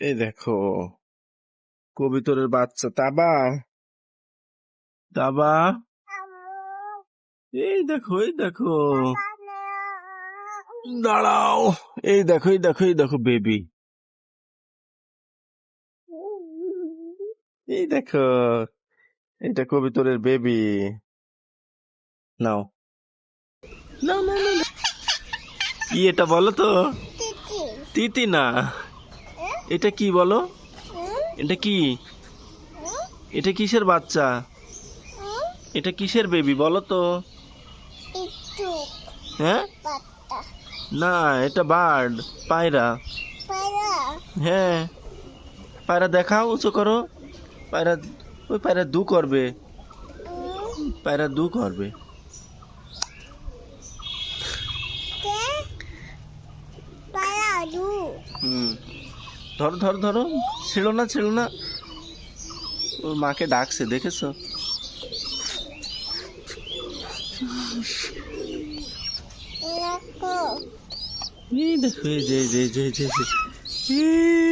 এই দেখো কবিতরের বাচ্চা তাবা। তাবা? এই দেখো এই দেখো। দাঁড়াও। এই দেখো এই দেখো এই দেখো বেবি। এই দেখো এটা কবিতরের বেবি। নাও। নাও নাও, নাও। কি এটা বলো তো? তিতি না। এটা কি বলো? এটা কি? এটা কিসের বাচ্চা? এটা কিসের বেবি বলো তো? হ্যাঁ? না এটা বার্ড পায়রা। হ্যাঁ। পায়রা দেখাও উঁচু করো। পায়রা ওই পায়রা দু করবে। পায়রা দু করবে। হুম। ধরো ধরো ধরো। ছিল না ছেড়ো না। ওর মাকে ডাকছে দেখেছ? দেখো এই দেখো এই যে যে যে এই যে, এই যে।